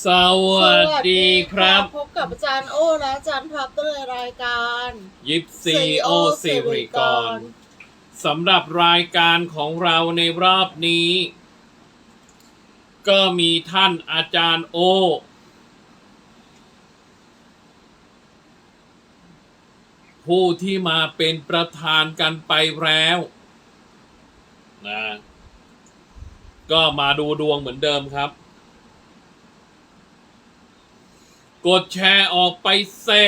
สวัสดีครับ พบกับอาจารย์โอและอาจารย์พับต้นในรายการยิปซีโอสิริกรสำหรับรายการของเราในรอบนี้ ก็มีท่านอาจารย์โอ ผู้ที่มาเป็นประธานกันไปแล้วนะก็มาดูดวงเหมือนเดิมครับ กดแชร์ออกไปเซ่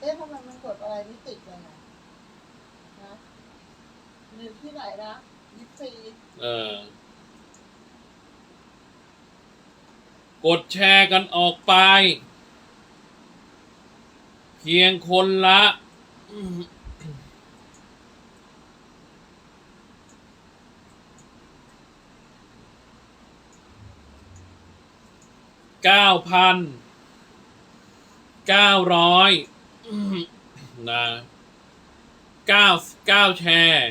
เอ๊ะทำไมมันกดอะไรไม่ติดเลยนะนะอยู่ที่ไหนนะยิปซีเออกดแชร์กันออกไป เพียงคนละเก้าพัน เก้าร้อยนะเก้าเก้าแชร์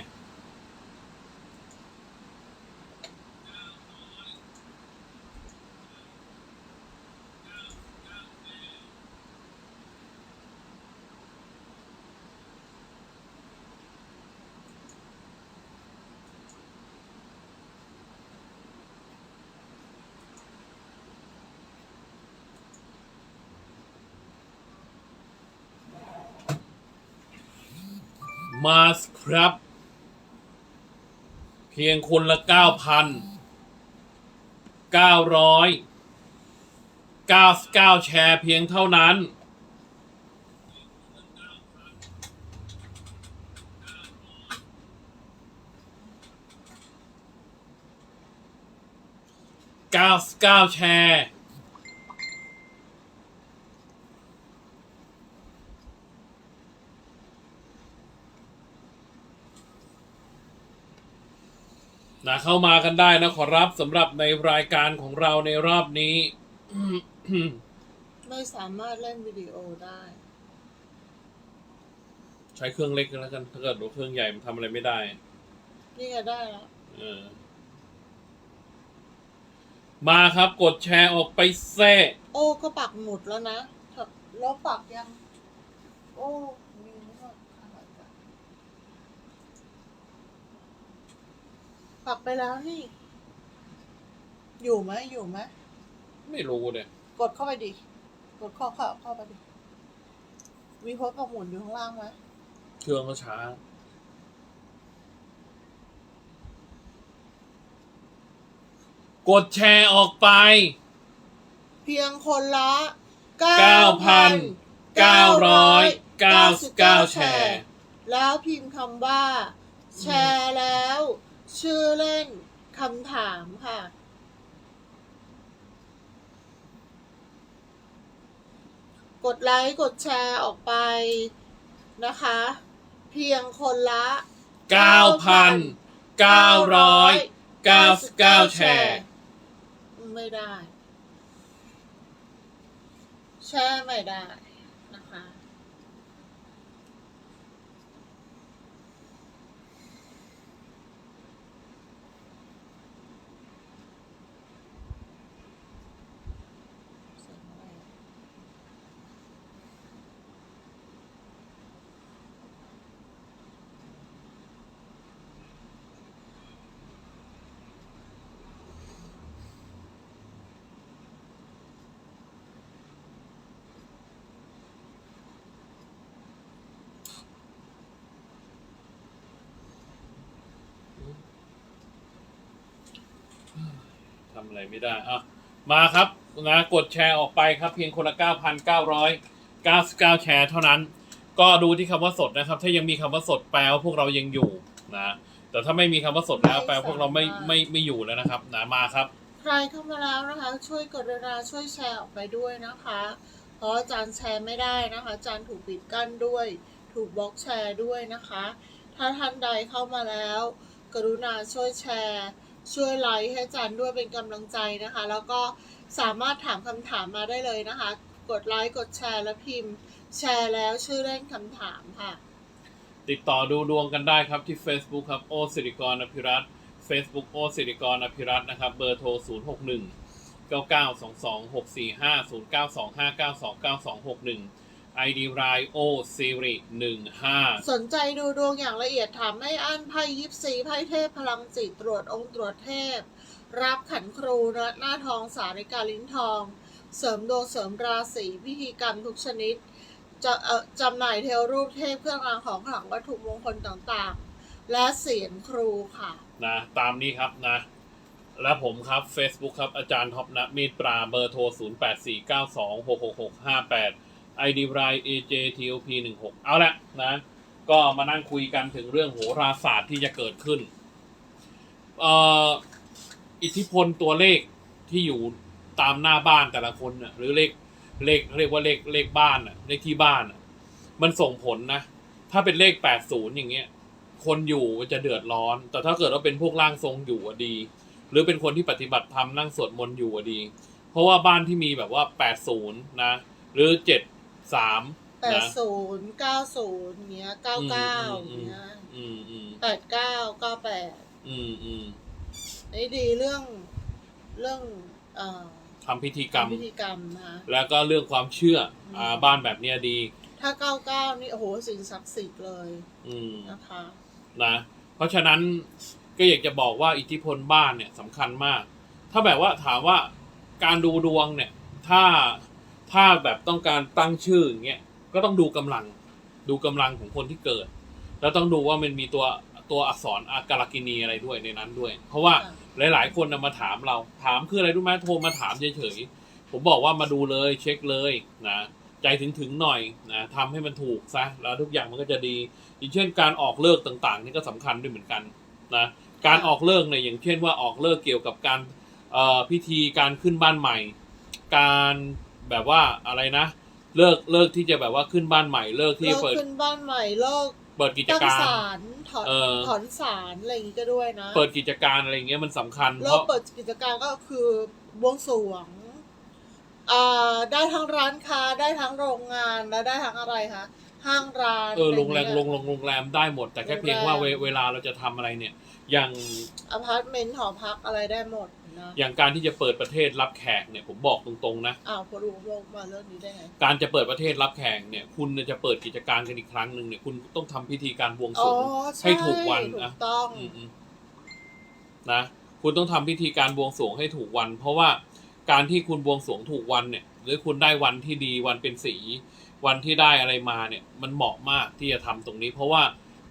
มาสครับ เพียงคนละเก้าพันเก้าร้อยเก้าเก้าแชร์เพียงเท่านั้น เก้าเก้าแชร์ นะเข้ามากันได้นะขอรับสำหรับในรายการของเราในรอบนี้ ไม่สามารถเล่นวิดีโอได้ ใช้เครื่องเล็กแล้วกันถ้าเกิดว่าเครื่องใหญ่มันทำอะไรไม่ได้ นี่ก็ได้แล้วเออ มาครับกดแชร์ออกไปแซ่โอ้ก็ปักหมุดแล้วนะแล้วปักยัง โอ้มีไม่หมดอะไรกัน ปักไปแล้วนี่ อยู่ไหมอยู่ไหมไม่รู้เนี่ย กดเข้าไปดิ กดเข้าเข้าเข้าไปดิมีโพสต์ปักหมุดอยู่ข้างล่างไหมเครื่องก็ช้า กดแชร์ออกไป เพียงคนละ9,999แชร์ แล้วพิมพ์คำว่า แชร์แล้ว ชื่อเล่นคำถามค่ะ กดไลค์กดแชร์ออกไปนะคะ เพียงคนละ 9,999 แชร์ ไม่ได้ แชร์ไม่ได้นะคะ เสียงอะไรอะ ทำอะไรไม่ได้อะมาครับนะกดแชร์ออกไปครับ เพียงคนละ9,999 แชร์เท่านั้น ก็ดูที่คำว่าสดนะครับ ถ้ายังมีคำว่าสดแปลว่าพวกเรายังอยู่นะ แต่ถ้าไม่มีคำว่าสดแล้วแปลว่าพวกเราไม่ไม่ไม่อยู่แล้วนะครับนะมาครับ ใครเข้ามาแล้วนะคะ ช่วยกดนาช่วยแชร์ออกไปด้วยนะคะ เพราะอาจารย์แชร์ไม่ได้นะคะอาจารย์ถูกปิดกั้นด้วย ถูกบล็อกแชร์ด้วยนะคะ ถ้าท่านใดเข้ามาแล้ว กรุณาช่วยแชร์ ช่วยไลค์ให้จารย์ด้วยเป็นกำลังใจนะคะ แล้วก็สามารถถามคำถามมาได้เลยนะคะ กดไลค์กดแชร์และพิมพ์ แชร์แล้วชื่อเล่นคำถามค่ะ ติดต่อดูดวงกันได้ครับที่ Facebook ครับโอสิริกรอภิรัตน์ Facebook โอสิริกรอภิรัตน์นะครับ เบอร์โทร 0 6 1 9 9 2 2 6 4 5 0 9 2 5 9 2 9 2 6 1 ID r i o Siri 15สนใจดูดวงอย่างละเอียดถามไม่อั้นไพ่ยิปซีไพ่เทพพลังจิตตรวจองค์ตรวจเทพ รับขันครูนะหน้าทองสาริกาลิ้นทอง เสริมดวงเสริมราศีพิธีกรรมทุกชนิดจะเอ่อจำหน่ายเทวรูปเทพเครื่องรางของขลังวัตถุมงคลต่างๆ และเสียงครูค่ะ นะตามนี้ครับนะ และผมครับ Facebook ครับอาจารย์ท็อปนะมีดปราเบอร์โทร 0 8 4 9 2 6 6 6 5 8 ID r i AJTOP 1 6เอาละนะ ก็มานั่งคุยกันถึงเรื่องโหราศาสตร์ที่จะเกิดขึ้นเอ่ออิทธิพลตัวเลขที่อยู่ตามหน้าบ้านแต่ละคนน่ะหรือเลขเลขเรียกว่าเลขเลขบ้านน่ะเลขที่บ้านน่ะมันส่งผลนะ ถ้าเป็นเลข80อย่างเงี้ย คนอยู่จะเดือดร้อน แต่ถ้าเกิดว่าเป็นพวกร่างทรงอยู่อะดี หรือเป็นคนที่ปฏิบัติธรรมนั่งสวดมนต์อยู่อะดี เพราะว่าบ้านที่มีแบบว่า80นย์นะ หรือเจ็ด 73แปดนะศูนย์เก้าศูนย์เนี้ยเก้าเก้าอืมเนี้ยอืมอืมแปดเก้าเก้าแปดอืมอืมนี่ดีเรื่องเรื่องเอ่อทำพิธีกรรมทำพิธีกรรมนะคะแล้วก็เรื่องความเชื่ออ่าอืมบ้านแบบเนี้ยดี ถ้าเก้าเก้านี่โอ้โหสิ่งศักดิ์สิทธิ์เลยอืมนะคะ นะ เพราะฉะนั้นก็อยากจะบอกว่าอิทธิพลบ้านเนี่ยสำคัญมาก ถ้าแบบว่าถามว่าการดูดวงเนี่ย ถ้า ถ้าแบบต้องการตั้งชื่ออย่างเงี้ยก็ต้องดูกำลังดูกำลังของคนที่เกิด แล้วต้องดูว่ามันมีตัวตัวอักษรอาการกินีอะไรด้วยในนั้นด้วย เพราะว่าหลาย ๆ คนนะมาถามเราถามคืออะไรรู้ไหมโทรมาถามเฉยๆผมบอกว่ามาดูเลยเช็คเลยนะใจถึงถึงๆหน่อยนะทำให้มันถูกซะแล้วทุกอย่างมันก็จะดีอย่างเช่นการออกเลิกต่างๆ นี่ก็สำคัญด้วยเหมือนกันนะการออกเลิกเนี่ยอย่างเช่นว่าออกเลิกเกี่ยวกับการพิธีการขึ้นบ้านใหม่ การ แบบว่าอะไรนะ เลิกเลิกที่จะแบบว่าขึ้นบ้านใหม่เลิกที่เลิจะกเปิดขึ้นบ้านใหม่เลิกเปิดกิจตั้งการ ศาลถอนเออ ถอนศาลอะไรอย่างงี้ก็ด้วยนะเปิดกิจการอะไรเงี้ยมันสำคัญเพเลิกราะเปิดกิจการก็คือบวงสรวงอ่าได้ทั้งร้านค้าได้ทั้งโรงงานและได้ทั้งอะไรคะห้างร้านเออโรงแรมะไโรงโรงโรงแรมได้หมด แต่แค่โรงแรมเพียงว่าเวเวลาเราจะทำอะไรเนี่ย อย่างอพาร์ตเมนต์หอพักอะไรได้หมด นะอย่างการที่จะเปิดประเทศรับแขกเนี่ยผมบอกตรงๆนะอ้าวพอรู้โลกมาเรื่องนี้ได้ไงการจะเปิดประเทศรับแขกเนี่ยคุณจะเปิดกิจการกันอีกครั้งหนึ่งเนี่ยคุณต้องทำพิธีการบวงสรอ๋อวงใช่ให้ถูกวันถูนะกต้องอืมอืมนะคุณต้องทำพิธีการบวงสรวงให้ถูกวัน เพราะว่าการที่คุณบวงสรวงถูกวันเนี่ย หรือคุณได้วันที่ดีวันเป็นสี วันที่ได้อะไรมาเนี่ย มันเหมาะมากที่จะทำตรงนี้ เพราะว่า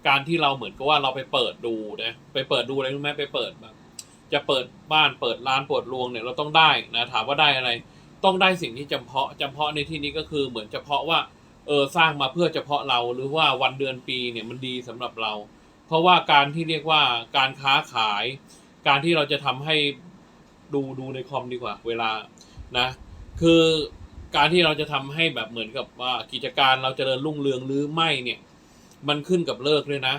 การที่เราเหมือนกับว่าเราไปเปิดดูนะไปเปิดดูอะไรรู้ไหมไปเปิดแบบ จะเปิดบ้านเปิดร้านเปิดรวงเนี่ยเราต้องได้นะถามว่าได้อะไร ต้องได้สิ่งที่จำเพาะจำเพาะในที่นี้ก็คือเหมือนเฉพาะว่าเออสร้างมาเพื่อเฉพาะเราหรือว่าวันเดือนปีเนี่ยมันดีสำหรับเรา เพราะว่าการที่เรียกว่าการค้าขาย การที่เราจะทำให้ดูดูในคอมดีกว่า เวลานะ คือการที่เราจะทำให้แบบเหมือนกับว่ากิจการเราจเจริญรุ่งเรืองหรือไม่เนี่ย มันขึ้นกับเลิกด้วยนะ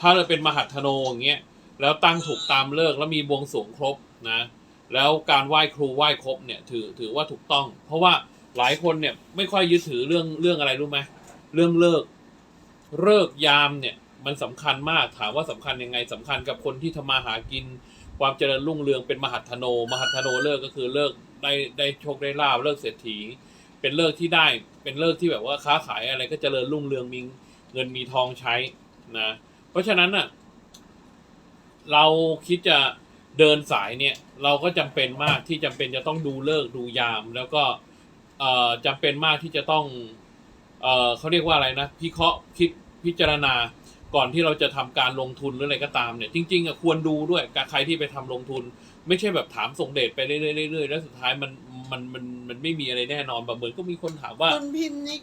ถ้าเราเป็นมหัทโนอย่างเงี้ย แล้วตั้งถูกตามเลิกแล้วมีบวงสรวงครบนะ แล้วการไหว้ครูไหว้ครบเนี่ยถือถือว่าถูกต้อง เพราะว่าหลายคนเนี่ยไม่ค่อยยึดถือเรื่องเรื่องอะไรรู้ไหมเรื่องเลิกเลิกยามเนี่ยมันสำคัญมากถามว่าสำคัญยังไงสำคัญกับคนที่ทำมาหากิน ความเจริญรุ่งเรืองเป็นมหัทโน มหัทโนเลิกก็คือเลิกได้ได้โชคได้ลาบเลิกเศรษฐี เป็นเลิกที่ได้เป็นเลิกที่แบบว่าค้าขายอะไรก็เจริญรุ่งเรืองมีเงินมีทองใช้นะเพราะฉะนั้นน่ะ เราคิดจะเดินสายเนี่ย เราก็จำเป็นมากที่จำเป็นจะต้องดูเลิกดูยาม แล้วก็เอ่อจำเป็นมากที่จะต้องเอ่อเขาเรียกว่าอะไรนะพิเคราะห์คิดพิจารณาก่อนที่เราจะทำการลงทุนหรืออะไรก็ตามเนี่ย จริงๆอะควรดูด้วยกับใครที่ไปทำลงทุน ไม่ใช่แบบถามส่งเดชไปเรื่อยๆแล้วสุดท้ายมันมันมันมันไม่มีอะไรแน่นอนแบบเหมือนก็มีคนถามว่าคุณพิมนิก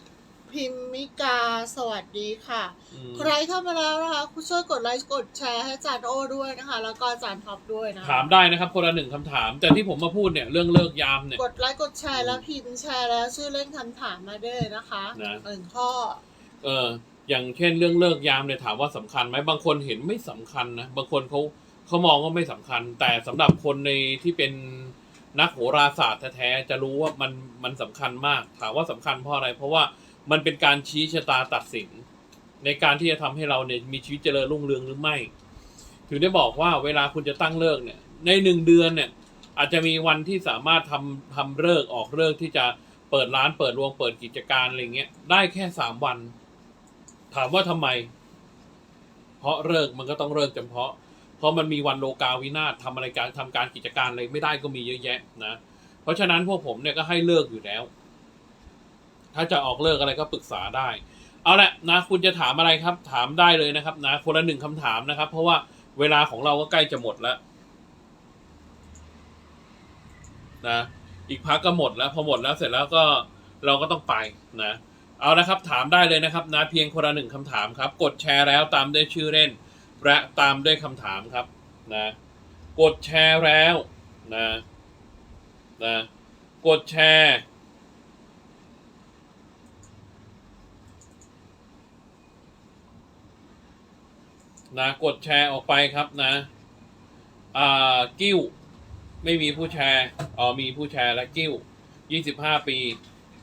พิมมิกาสวัสดีค่ะ อืมใครเข้ามาแล้วนะคะคุณช่วยกดไลค์กดแชร์ให้อาจารย์โอ้ด้วยนะคะ แล้วก็อาจารย์ท็อปด้วยนะถามได้นะครับคนละหนึ่งคำถาม แต่ที่ผมมาพูดเนี่ยเรื่องเลิกยามเนี่ย กดไลค์กดแชร์แล้วพิมพ์แชร์แล้วชื่อเล่นคำถามมาได้เลยนะคะนะ หนึ่งข้อเอออย่างเช่นเรื่องเลิกยามเนี่ยถามว่าสำคัญไหมบางคนเห็นไม่สำคัญนะบางคนเขาเขามองว่าไม่สำคัญ แต่สำหรับคนในที่เป็นนักโหราศาสตร์แท้ๆจะรู้ว่ามันมันสำคัญมาก ถามว่าสำคัญเพราะอะไร เพราะว่า มันเป็นการชี้ชะตาตัดสิน ในการที่จะทำให้เราเนี่ยมีชีวิตเจริญรุ่งเรืองหรือไม่ ถึงได้บอกว่าเวลาคุณจะตั้งเลิกเนี่ย ในหนึ่งเดือนเนี่ย อาจจะมีวันที่สามารถทำทำเลิกออกเลิกที่จะเปิดร้านเปิดโรงเปิดกิจการอะไรเงี้ยได้แค่สามวัน ถามว่าทำไม เพราะเลิกมันก็ต้องเลิกจำเพาะ เพราะมันมีวันโลกาวินาศทำอะไรการทำการกิจการอะไรไม่ได้ก็มีเยอะแยะนะเพราะฉะนั้นพวกผมเนี่ยก็ให้เลิกอยู่แล้ว ถ้าจะออกเลิกอะไรก็ปรึกษาได้ เอาละนะคุณจะถามอะไรครับ ถามได้เลยนะครับ นะคนละหนึ่งคำถามนะครับ เพราะว่าเวลาของเราก็ใกล้จะหมดแล้วนะอีกพักก็หมดแล้วพอหมดแล้วเสร็จแล้วก็เราก็ต้องไปนะ เอานะครับถามได้เลยนะครับ นะเพียงคนละหนึ่งคำถามครับ กดแชร์แล้วตามด้วยชื่อเล่นและตามด้วยคำถามครับนะกดแชร์แล้วนะนะกดแชร์ นะกดแชร์ออกไปครับนะ อ่า กิ้ว ไม่มีผู้แชร์อ๋อมีผู้แชร์และกิ้วยี่สิบห้าปี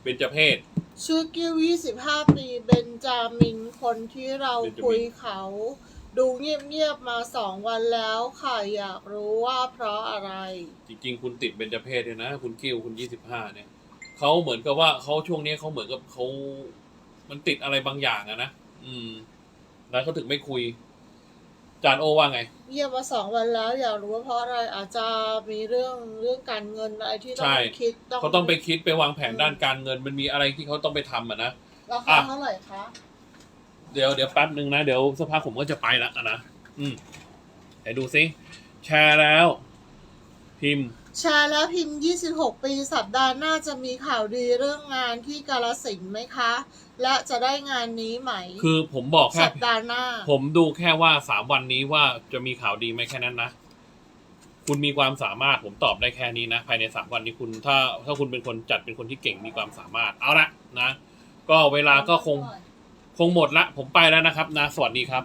เป็นจเพศ ชื่อกิ้ว 25 ปีเบนจามิน คนที่เราเบนจามินคุยเขา ดูเงียบๆมาสองวันแล้วค่ะอยากรู้ว่าเพราะอะไร จริง ๆ คุณติดเป็นจเพศเนี่ยนะ คุณกิ้วคุณยี่สิบห้าเนี่ยเขาเหมือนกับว่าเขาช่วงนี้เขาเหมือนกับเขามันติดอะไรบางอย่างอะนะ อืม แล้วเขาถึงไม่คุย จานโอว่าไงเงียบมาสองวันแล้ว อยากรู้ว่าเพราะอะไรอาจจะมีเรื่องเรื่องการเงินอะไรที่ต้อใช่ งคิดเขาต้องไปคิดไปวางแผนด้านการเงินมันมีอะไรที่เขาต้องไปทำอะนะ ราอะคาเท่าไหร่คะ เดี๋ยวเดี๋ยวแป๊บหนึ่งนะ เดี๋ยวสักพักผมก็จะไปแล้วนะ อืมไหนดูซิ แชร์แล้ว พิมพ์ แชร์แล้วพิมพ์ 26 ปีสัปดาห์หน้าจะมีข่าวดีเรื่องงานที่กาลสินธุ์ไหมคะ และจะได้งานนี้ไหม คือผมบอกแค่ สัปดาห์หน้า ผมดูแค่ว่าสามวันนี้ว่าจะมีข่าวดีไหมแค่นั้นนะ คุณมีความสามารถผมตอบได้แค่นี้นะ ภายในสามวันนี้คุณถ้าถ้าคุณเป็นคนจัดเป็นคนที่เก่งมีความสามารถเอาละนะ ก็เวลาก็คงคงหมดละ ผมไปแล้วนะครับนะสวัสดีครับ